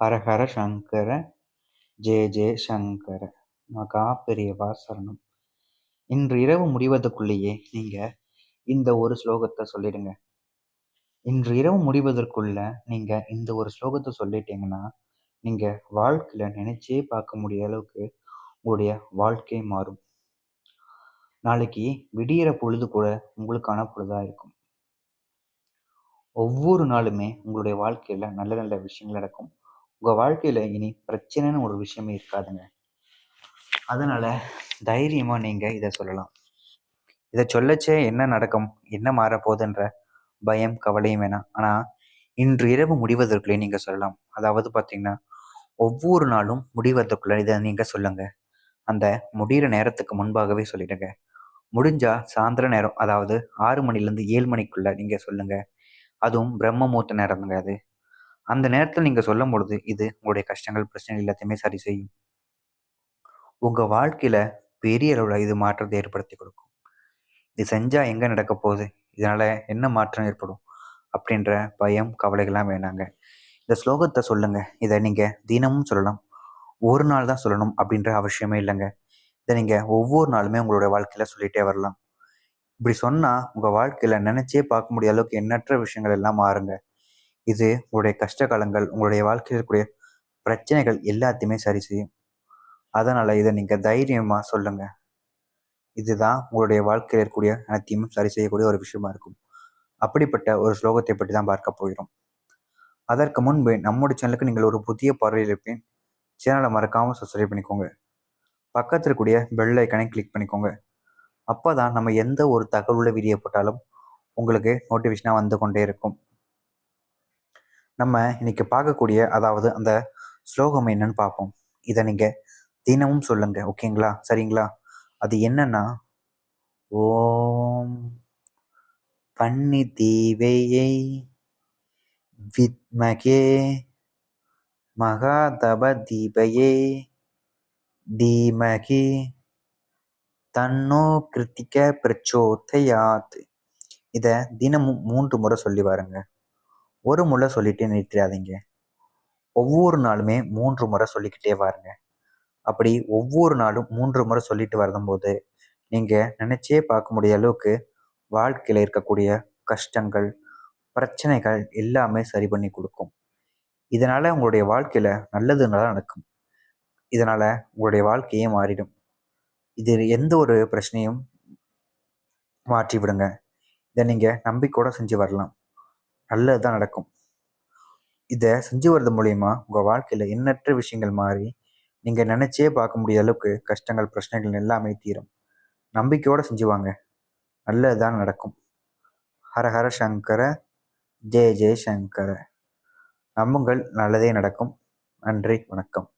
ஹரஹர சங்கர ஜெய ஜெய சங்கர. மகா பெரியவா சரணம். இன்று இரவு முடிவதற்குள்ளேயே நீங்க இந்த ஒரு ஸ்லோகத்தை சொல்லிடுங்க. இன்று இரவு முடிவதற்குள்ள நீங்க இந்த ஒரு ஸ்லோகத்தை சொல்லிட்டீங்கன்னா நீங்க வாழ்க்கையில நினைச்சே பார்க்க முடிய அளவுக்கு உங்களுடைய வாழ்க்கை மாறும். நாளைக்கு விடியிற பொழுது கூட உங்களுக்கான பொழுதா இருக்கும். ஒவ்வொரு நாளுமே உங்களுடைய வாழ்க்கையில நல்ல நல்ல விஷயங்கள் நடக்கும். உங்கள் வாழ்க்கையில் இனி பிரச்சனைன்னு ஒரு விஷயமே இருக்காதுங்க. அதனால் தைரியமாக நீங்கள் இதை சொல்லலாம். இதை சொல்லச்சே என்ன நடக்கும் என்ன மாறப்போகுதுன்ற பயம் கவலையும் வேணாம். ஆனால் இன்று இரவு முடிவதற்குள்ளே நீங்கள் சொல்லலாம். அதாவது பார்த்தீங்கன்னா ஒவ்வொரு நாளும் முடிவதற்குள்ளே இதை நீங்கள் சொல்லுங்கள் அந்த முடிகிற நேரத்துக்கு முன்பாகவே சொல்லிடுங்க. முடிஞ்சா சாயந்தர நேரம் அதாவது ஆறு மணிலேருந்து ஏழு மணிக்குள்ளே நீங்கள் சொல்லுங்கள் அதுவும் பிரம்ம மூத்த நேரம்ங்க அது. அந்த நேரத்தில் நீங்கள் சொல்லும் பொழுது இது உங்களுடைய கஷ்டங்கள் பிரச்சனைகள் எல்லாத்தையுமே சரி செய்யும். உங்கள் வாழ்க்கையில் பெரிய அளவில் இது மாற்றத்தை ஏற்படுத்தி கொடுக்கும். இது செஞ்சால் எங்கே நடக்க போகுது? இதனால் என்ன மாற்றம் ஏற்படும்? அப்படின்ற பயம் கவலைகள்லாம் வேணாங்க. இந்த ஸ்லோகத்தை சொல்லுங்கள் இதை நீங்கள் தினமும் சொல்லலாம் ஒரு நாள் தான் சொல்லணும் அப்படின்ற அவசியமே இல்லைங்க. இதை நீங்கள் ஒவ்வொரு நாளுமே உங்களுடைய வாழ்க்கையில் சொல்லிகிட்டே வரலாம். இப்படி சொன்னால் உங்கள் வாழ்க்கையில் நினச்சே பார்க்க முடிய அளவுக்கு எண்ணற்ற விஷயங்கள் எல்லாம் மாறுங்க. இது உங்களுடைய கஷ்ட காலங்கள் உங்களுடைய வாழ்க்கையில் இருக்கக்கூடிய பிரச்சனைகள் எல்லாத்தையுமே சரி செய்யும். அதனால் இதை நீங்கள் தைரியமாக சொல்லுங்கள் இதுதான் உங்களுடைய வாழ்க்கையில் இருக்கக்கூடிய அனைத்தையும் சரி செய்யக்கூடிய ஒரு விஷயமா இருக்கும். அப்படிப்பட்ட ஒரு ஸ்லோகத்தை பற்றி தான் பார்க்க போகிறோம். அதற்கு முன்பு நம்முடைய சேனலுக்கு நீங்கள் ஒரு புதிய பார்வையில் இருப்பேன் சேனலை மறக்காமல் சப்ஸ்கிரைப் பண்ணிக்கோங்க. பக்கத்தில் கூடிய பெல் ஐக்கனை கிளிக் பண்ணிக்கோங்க. அப்போ தான் நம்ம எந்த ஒரு தகவலுள்ள வீடியோ போட்டாலும் உங்களுக்கு நோட்டிஃபிகேஷனாக வந்து கொண்டே இருக்கும். நம்ம இன்னைக்கு பார்க்கக்கூடிய அதாவது அந்த ஸ்லோகம் என்னன்னு பார்ப்போம். இதை நீங்கள் தினமும் சொல்லுங்க. ஓகேங்களா? சரிங்களா? அது என்னன்னா ஓம் பன்னி தீவையை வித்மகே மகாதப தீபையே தீமகி தன்னோ கிருத்திக பிரச்சோதயாத். இதை தினமும் மூன்று முறை சொல்லி வாருங்க. ஒரு முறை சொல்லிட்டு நிறுத்திடாதீங்க. ஒவ்வொரு நாளுமே மூன்று முறை சொல்லிக்கிட்டே வாருங்க. அப்படி ஒவ்வொரு நாளும் மூன்று முறை சொல்லிட்டு வரும்போது நீங்கள் நினச்சே பார்க்க முடிய அளவுக்கு வாழ்க்கையில் இருக்கக்கூடிய கஷ்டங்கள் பிரச்சனைகள் எல்லாமே சரி பண்ணி கொடுக்கும். இதனால் உங்களுடைய வாழ்க்கையில் நல்லது நல்லா நடக்கும். இதனால் உங்களுடைய வாழ்க்கையே மாறிடும். இது எந்த ஒரு பிரச்சனையும் மாற்றி விடுங்க இதை நீங்கள் நம்பிக்கையோடு செஞ்சு வரலாம். நல்லது தான் நடக்கும். இதை செஞ்சு வர்றது மூலயமா உங்கள் வாழ்க்கையில் எண்ணற்ற விஷயங்கள் மாறி நீங்கள் நினச்சே பார்க்க முடியாத அளவுக்கு கஷ்டங்கள் பிரச்சனைகள் எல்லாமே தீரும். நம்பிக்கையோடு செஞ்சுவாங்க. நல்லது தான் நடக்கும் ஹரஹர சங்கர ஜெய ஜெய சங்கர. நம்புங்கள் நல்லதே நடக்கும். நன்றி வணக்கம்.